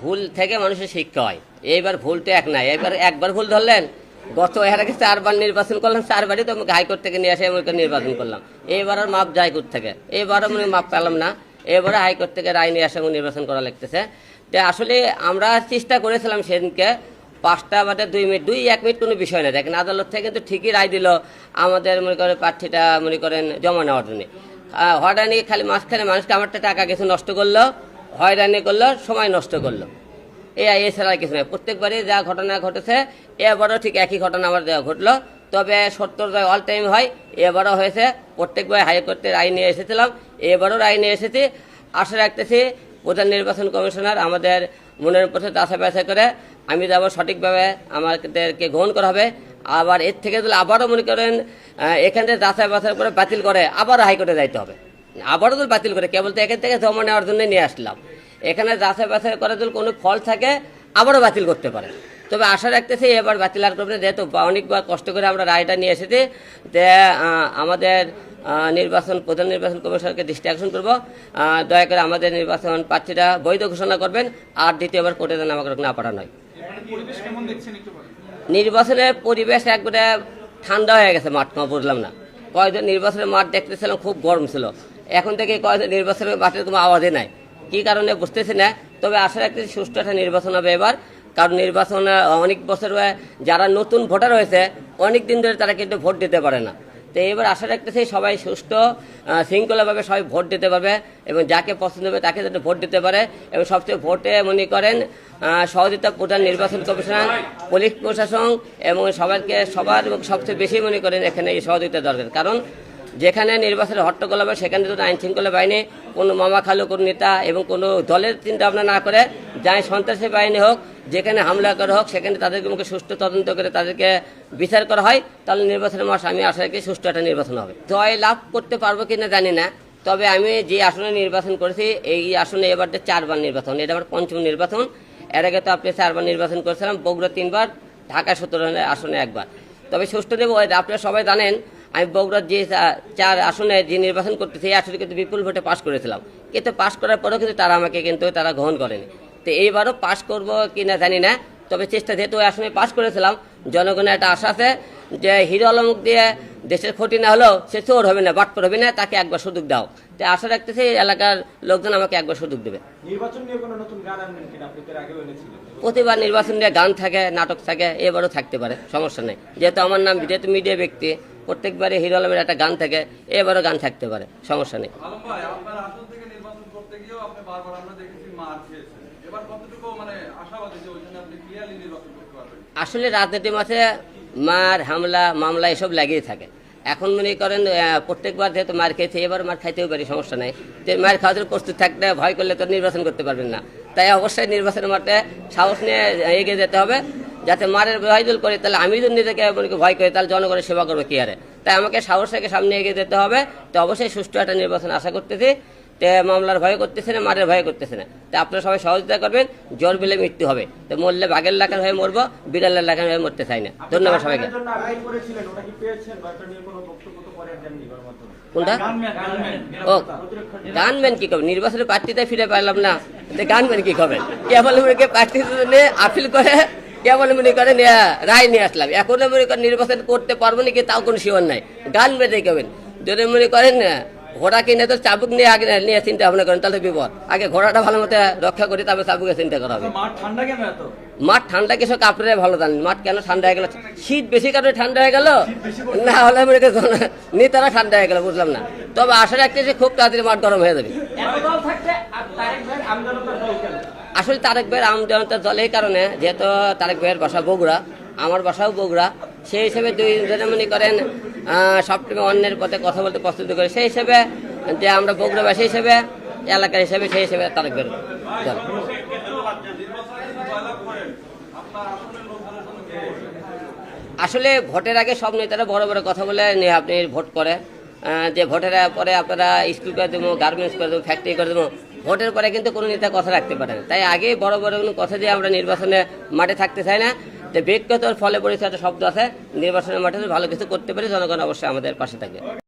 ভুল থেকে মানুষের শিক্ষা হয়। এইবার ভুলটা এক নাই। এবার একবার ভুল ধরলেন গত এর আগে চারবার নির্বাচন করলাম চারবারই তো আমাকে হাইকোর্ট থেকে নিয়ে আসে আমাকে নির্বাচন করলাম। এইবার আর মাপ যায় হাইকোর্ট থেকে? এইবারও মানে মাপ পেলাম না। এবারে হাইকোর্ট থেকে রায় নিয়ে আমাকে নির্বাচন করা লাগতেছে। তো আসলে আমরা চেষ্টা করেছিলাম সেদিনকে পাঁচটা বাদে দুই মিনিট দুই এক মিনিট কোনো বিষয় না দেখেন আদালত থেকে কিন্তু ঠিকই রায় দিল আমাদের মনে করেন প্রার্থীটা মনে করেন জমা নেওয়ার জন্য। আহ, হয়রানি খালি মাঝখানে মানুষকে আমারটা টাকা কিছু নষ্ট করল হয়রানি করল, সময় নষ্ট করল। এ এছাড়া কিছু নয় প্রত্যেকবারই যা ঘটনা ঘটেছে, এবারও ঠিক একই ঘটনা আমার দেওয়া ঘটলো। তবে সত্তর জায়গায় অল টাইম হয়, এবারও হয়েছে। প্রত্যেকবার হাইকোর্টে রায় নিয়ে এসেছিলাম, এবারও রায় নিয়ে এসেছি। আশা রাখতেছি প্রধান নির্বাচন কমিশনার আমাদের মনের পথে দাসা ব্যথা করে, আমি যাব সঠিকভাবে আমাদেরকে গ্রহণ করা হবে। আবার এর থেকে আবারও মনে করেন এখান থেকে যাচাই বাছাই করে বাতিল করে আবারও হাইকোর্টে যাইতে হবে। আবারও তো বাতিল করে কেবল তো এখান থেকে জমা নেওয়ার জন্য নিয়ে আসলাম। এখানে যাচাই বাছাই করে যদি কোনো ফল থাকে আবারও বাতিল করতে পারে তবে আশা রাখতেছি এবার বাতিল আর করবে যেহেতু অনেকবার কষ্ট করে আমরা রায়টা নিয়ে এসেছি যে আমাদের নির্বাচন প্রধান নির্বাচন কমিশনকে দৃষ্টি আকর্ষণ করব। দয়া করে আমাদের নির্বাচন প্রার্থীরা বৈধ ঘোষণা করবেন আর দ্বিতীয়বার কোর্টে যেন আমাকে না পাঠানো হয়। নির্বাচনের পরিবেশ একবারে ঠান্ডা হয়ে গেছে মাঠ বুঝলাম না। কয়েকজন নির্বাচনের মাঠ দেখতেছিলাম খুব গরম ছিল। এখন থেকে নির্বাচনের মাঠের কোনো আওয়াজে নাই। কি কারণে বুঝতেছি না তবে আশা রাখতে সুষ্ঠু একটা নির্বাচন হবে এবার। কারণ নির্বাচনে অনেক বছর যারা নতুন ভোটার হয়েছে অনেক দিন ধরে তারা কিন্তু ভোট দিতে পারে না। তো এবার আশা রাখতেছি সবাই আহ, শৃঙ্খলাভাবে সবাই ভোট দিতে পারবে এবং যাকে পছন্দ হবে তাকে যাতে ভোট দিতে পারে এবং সবচেয়ে ভোটে মনে করেন সহযোগিতা প্রধান নির্বাচন কমিশনার পুলিশ প্রশাসন এবং সবাইকে সবার সবচেয়ে বেশি মনে করেন এখানে এই সহযোগিতা দরকার। কারণ যেখানে নির্বাচনের হট্টগোল হবে, সেখানে যদি আইন শৃঙ্খলা বাহিনী, কোনো মামা খালু, কোনো নেতা এবং কোনো দলের চিন্তা ভাবনা না করে, যাই সন্ত্রাসী বাহিনী হোক, যেখানে হামলা করা হোক, সেখানে তাদেরকে মুখে সুষ্ঠু তদন্ত করে তাদেরকে বিচার করা হয়, তাহলে নির্বাচনের মাস আমি আশা রাখি সুষ্ঠু একটা নির্বাচন হবে। জয় লাভ করতে পারব কিনা জানি না, তবে আমি যে আসনে নির্বাচন করেছি, এই আসনে এবার চারবার নির্বাচন, এটা আমার পঞ্চম নির্বাচন। এর আগে তো আপনি চারবার নির্বাচন করেছিলাম, বগুড়া তিনবার ঢাকা সত্তর আসনে একবার। তবে সুষ্ঠু দেব আপনারা সবাই জানেন আমি বগুড়ার যে চার আসনে যে নির্বাচন করতেছি এই আসনে কিন্তু বিপুল ভোটে পাশ করেছিলাম। কিন্তু পাশ করার পরেও কিন্তু তারা আমাকে কিন্তু তারা গ্রহণ করেনি। তো এইবারও পাশ করব কি না জানি না তবে চেষ্টা যেহেতু ওই আসনে পাশ করেছিলাম জনগণের একটা আশা আছে যে হিরো আলমুক দিয়ে দেশের ক্ষতি না হলেও সে চোর হবে না বাটপর হবে না তাকে একবার সুযোগ দাও। তো আশা রাখতেছি এলাকার লোকজন আমাকে একবার সুযোগ দেবে। প্রতিবার নির্বাচন নিয়ে গান থাকে নাটক থাকে এবারও থাকতে পারে সমস্যা নেই। যেহেতু আমার নাম যেহেতু মিডিয়া ব্যক্তি প্রত্যেকবারে হিরো আলমের একটা গান থাকে এবারও গান থাকতে পারে সমস্যা নেই। মানে যে আসলে রাজনীতির মাঠে মার হামলা মামলা এসব লাগিয়ে থাকে। এখন মনে করেন প্রত্যেকবার যেহেতু মার খেয়েছে এবার মার খাইতেও পারি সমস্যা নাই। তো মার খাওয়ার জন্য প্রস্তুত থাকতে ভয় করলে তো নির্বাচন করতে পারবেন না। তাই অবশ্যই নির্বাচনের মাঠে সাহস নিয়ে এগিয়ে যেতে হবে। যাতে মারের ভয়দুল করি তাহলে আমি যদি নিজেকে ভয় করি তাহলে জনগণের সেবা করব কি আরে? তাই আমাকে সাহস থেকে সামনে এগিয়ে যেতে হবে। তো অবশ্যই সুষ্ঠু একটা নির্বাচন আশা করতেছি। তে মামলার ভয় করতেছে না মারের ভয় করতেছে না। তো আপনারা সবাই সহযোগিতা করবেন জ্বর বিলে মৃত্যু হবে। তো মরলে বাঘের লাখার হয়ে মরবো বিড়ালের লাখার হয়ে মরতে চাই না। ধন্যবাদ সবাইকে। কোনটা? ও গানবেন কি করবেন নির্বাচনের প্রার্থীতে ফিরে পারলাম না। তো গানবেন কি করবেন কেবল নিয়ে আপিল করে কেবল মনে করেন রায় নিয়ে আসলাম। এখন মনে করেন নির্বাচন করতে পারব নাকি তাও কোনো শিওর নাই। গান বেঁধে কেবেন। যদি মনে করেন ঘোড়া কিনে তো চাবুক নিয়ে আগে নিয়ে চিন্তা ভাবনা করেন তাহলে বিপদ। আগে ঘোড়াটা ভালো মতো রক্ষা করি তারপরে চাবুকে চিন্তা করা হবে। মাঠ ঠান্ডা কিছু কাপড়ে ভালো জানেন মাঠ কেন ঠান্ডা হয়ে গেল? শীত বেশি কারণে ঠান্ডা হয়ে গেল? না হলে মনে করেন নেতারা ঠান্ডা হয়ে গেল বুঝলাম না। তবে আশা রাখতেছি খুব তাড়াতাড়ি মাঠ গরম হয়ে যাবে। আসলে তারেক ভাইয়ের আমজনতার দল এই কারণে, যেহেতু তারেক ভাইয়ের বাসা বগুড়া, আমার বাসাও বগুড়া, সেই হিসেবে দুই মনে করেন সবসময় অন্যের পথে কথা বলতে পছন্দ করে। সেই হিসেবে যে আমরা বগুড়াবাসী হিসেবে, এলাকার হিসেবে, সেই হিসেবে তারেক ভাইয়ের আসলে ভোটের আগে সব নেতারা বড় বড় কথা বলে আপনি ভোট করে যে ভোটের পরে আপনারা স্কুল করে দেবো গার্মেন্টস করে দেবো ফ্যাক্টরি করে দেবো ভোটের পরে কিন্তু কোনো নেতা কথা রাখতে পারে না। তাই আগে বড় বড় কোনো কথা দিয়ে আমরা নির্বাচনে মাঠে থাকতে চাই না। তো ব্যক্তিগত ফলে পরিচয় একটা শব্দ আছে, নির্বাচনের মাঠে ভালো কিছু করতে পারি জনগণ অবশ্যই আমাদের পাশে থাকবে